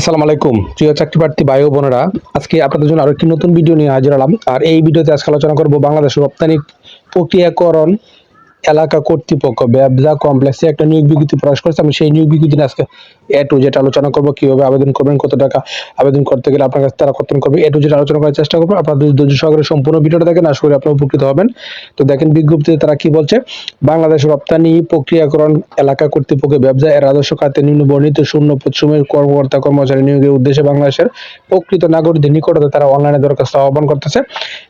আসসালামু আলাইকুম। প্রিয় চাকরি প্রার্থী ভাই বোনেরা, আজকে আপনাদের জন্য আরও একটি নতুন ভিডিও নিয়ে হাজির হলাম। আর এই ভিডিওতে আজকে আলোচনা করব বাংলাদেশের রপ্তানি প্রক্রিয়াকরণ এলাকা কর্তৃপক্ষ, ব্যবসা কমপ্লেক্সে একটা নিয়োগ বিজ্ঞপ্তি প্রকাশ করেছে। আমি সেই নিয়োগ বিজ্ঞপ্তি আজকে এ টু যেটা আলোচনা করব, কীভাবে আবেদন করবেন, কত টাকা আবেদন করতে গেলে আপনার কাছে তারা কর্তন করবে এ টু যেটা আলোচনা করার চেষ্টা করব। আপনার ধৈর্য সহকারে সম্পূর্ণ ভিডিওটা দেখেন, আশা করি আপনারা উপকৃত হবেন। তো দেখেন বিজ্ঞপ্তিতে তারা কি বলছে, বাংলাদেশ রপ্তানি প্রক্রিয়াকরণ এলাকা কর্তৃপক্ষ ব্যবসা এর রাজস্ব খাতে নিম্ন বর্ণিত শূন্য পশ্চিমের কর্মকর্তা কর্মচারী নিয়োগের উদ্দেশ্যে বাংলাদেশের প্রকৃত নাগরিকদের নিকটতে তারা অনলাইনে দরখাস্ত আহ্বান করতেছে।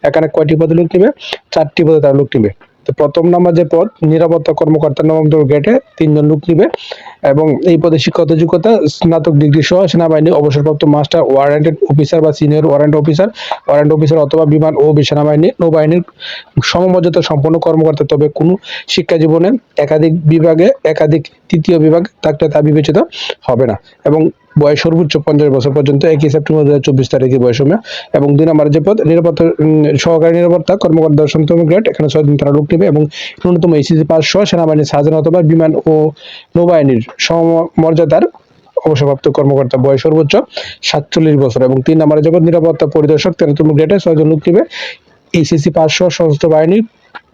এখানে কয়টি পদে লোক নিবে? চারটি পদে তারা লোক নিবে। প্রথম নাম্বার যে পদ নিরাপত্তা কর্মকর্তা নবম গেটে তিনজন লোক নিবে এবং এই পদে শিক্ষাগত যোগ্যতা, স্নাতক ডিগ্রি সহ সেনাবাহিনী অবসরপ্রাপ্ত মাস্টার ওয়ারেন্টেড অফিসার বা senior warrant officer warrant officer অথবা বিমান ও সেনাবাহিনী, নৌবাহিনীর সমমর্যাদা সম্পন্ন কর্মকর্তা। তবে কোনো শিক্ষা জীবনে একাধিক বিভাগে, একাধিক তৃতীয় বিভাগ থাকলে তা বিবেচিত হবে না। এবং বয়স সর্বোচ্চ পঞ্চাশ বছর পর্যন্ত একই সেপ্টেম্বর দু হাজার চব্বিশ তারিখে বয়স হবে এবং দুই নম্বর যে পদ নিরাপত্তা সহকারী নিরাপত্তা, কর্মকর্তা সন্তম গ্রেড। এখানে ছয় দিন তারা লোক নেবে এবং ন্যূনতম এসিসি পাঁচ সহ সেনাবাহিনীর সার্জন অথবা বিমান ও নৌবাহিনীর সমমর্যাদার অবসরপ্রাপ্ত কর্মকর্তা। বয়স সর্বোচ্চ সাতচল্লিশ বছর। এবং তিন নম্বরে জগৎ নিরাপত্তা পরিদর্শক, তেরোতম গ্রেডে ছয়জন লোক নেবে। এইচএসসি পাঁচ সহ সশস্ত্র বাহিনী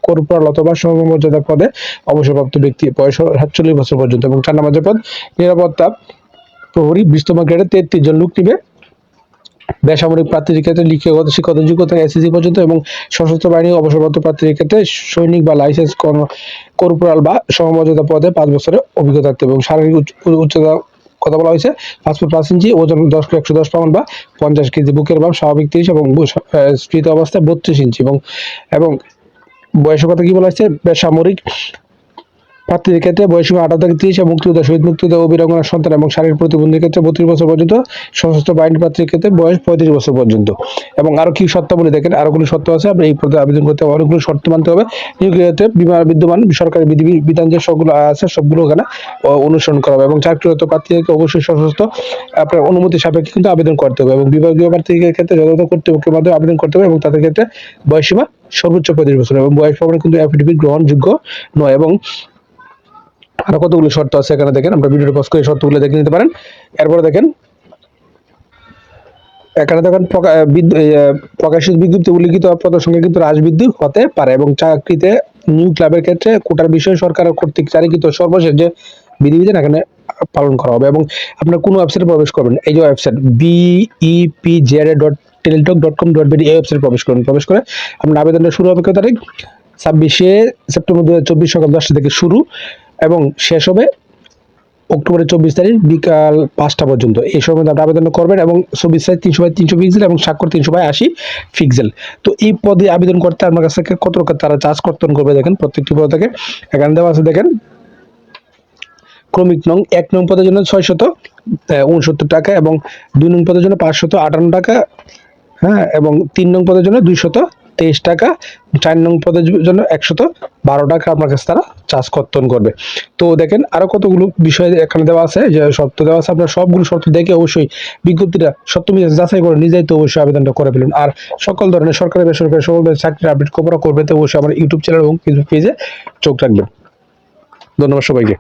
কর্পোরাল অথবা সমমর্যাদা পদে অবসরপ্রাপ্ত ব্যক্তি। বয়স সাতচল্লিশ বছর পর্যন্ত। এবং চার নম্বর পদ নিরাপত্তা প্রহরী বিশতম গ্রেডে তেত্রিশ জন লোক নিবে। বেসামরিক প্রার্থীর ক্ষেত্রে লিখিত শিক্ষত যোগ্যতা এসএসসি পর্যন্ত এবং সশস্ত্র বাহিনী অবসরপ্রাপ্ত প্রার্থীর ক্ষেত্রে সৈনিক বা লাইসেন্স কর্পোরাল বা সমমর্যাদা পদে পাঁচ বছরের অভিজ্ঞতা থাকতে এবং শারীরিক উচ্চ- উচ্চতা কথা বলা হয়েছে। ফুট পাঁচ ইঞ্চি, ওজন দশ একশো দশ পাউন্ড বা পঞ্চাশ কেজি। বুকের ভাব স্বাভাবিক তিরিশ এবং স্ফীত অবস্থায় বত্রিশ ইঞ্চি এবং এবং বয়সের কথা কি বলা হয়েছে? বেসামরিক প্রার্থীদের ক্ষেত্রে বয়সীমা আঠারো থেকে তিরিশ এবং মুক্তিযোদ্ধা, শহীদ মুক্তিযোদ্ধা ও বীরাঙ্গনার সন্তান এবং শারীরিক প্রতিবন্ধীর ক্ষেত্রে বত্রিশ বছর পর্যন্ত সশস্ত্র বাহিনী প্রার্থীর ক্ষেত্রে বয়স পঁয়ত্রিশ বছর পর্যন্ত। এবং আরও কি শর্তাবলী দেখেন আরোগুলো শর্ত আছে? আপনি এই পদে আবেদন করতে হবে অনেকগুলো শর্ত মানতে হবে? ক্ষেত্রে বিদ্যমান সরকারি বিধি বিধান যে সবগুলো আছে, সবগুলো ওখানে অনুসরণ করা হবে। এবং চাকরিরত প্রার্থীদেরকে অবশ্যই সশস্ত্র আপনার অনুমতি সাপেক্ষে কিন্তু আবেদন করতে হবে। এবং বিভাগীয় প্রার্থীদের ক্ষেত্রে যথাযথ কর্তৃপক্ষের মাধ্যমে আবেদন করতে হবে এবং তাদের ক্ষেত্রে বয়সীমা সর্বোচ্চ পঁয়ত্রিশ বছর। এবং বয়স প্রমাণে কিন্তু অ্যাফিডেভিট গ্রহণযোগ্য নয়। এবং আরও কতগুলো শর্ত আছে এখানে দেখেন, আমরা ভিডিওটা পজ করে শর্তগুলো দেখে নিতে পারেন। এরপরে দেখেন, এখানে দেখেন প্রকাশিত বিজ্ঞপ্তি উল্লিখিত সঙ্গে কিন্তু রাজবিদ্যুৎ হতে পারে এবং চাকরিতে নিউ ক্লাবের ক্ষেত্রে কোটার বিষয়ে সরকার কর্তৃক জারিকৃত সর্বশেষ যে বিধিবিধান এখানে পালন করা হবে এবং আপনার কোন ওয়েবসাইটে প্রবেশ করবেন এই যে website BEP Z dot Teletalk dot com dot BD এই ওয়েবসাইটে প্রবেশ করবেন প্রবেশ করে আপনার আবেদনটা শুরু হবে কত তারিখ? ছাব্বিশে সেপ্টেম্বর দু হাজার চব্বিশ সকাল দশটা থেকে শুরু। এবং শেষ হবে অক্টোবরের চব্বিশ তারিখ বিকাল পাঁচটা পর্যন্ত। এই সময় আপনি আবেদন করবেন এবং চব্বিশ সাইজ তিনশো বাই তিনশো পিক্সেল এবং স্বাক্ষর তিনশো বাই আশি পিক্সেল তো এই পদে আবেদন করতে আপনার কাছ থেকে কত টাকা তারা চার্জ কর্তন করবে দেখেন, প্রত্যেকটি পদ থেকে। এখানে দেওয়া আছে দেখেন, ক্রমিক নং এক নং পদের জন্য ছয়শত উনসত্তর টাকা এবং দুই নং পদের জন্য পাঁচশত আটান্ন টাকা হ্যাঁ এবং তিন নং পদের জন্য দুইশত তেইশ টাকা, চার নং পদের জন্য একশত বারো টাকা আপনার কাছে তারা চার্জ কর্তন করবে। তো দেখেন আরও কতগুলো বিষয় এখানে দেওয়া আছে, যে শর্ত দেওয়া আছে, আপনার সবগুলো শর্ত দেখে অবশ্যই বিজ্ঞপ্তিটা সত্য যাচাই করে নিজেই তো অবশ্যই আবেদনটা করে ফেলুন। আর সকল ধরনের সরকারি, বেসরকারি, সকল ধরনের চাকরির আপডেট খবর করবে, তো অবশ্যই আমার ইউটিউব চ্যানেল এবং ফেসবুক পেজে চোখ রাখবেন। ধন্যবাদ সবাইকে।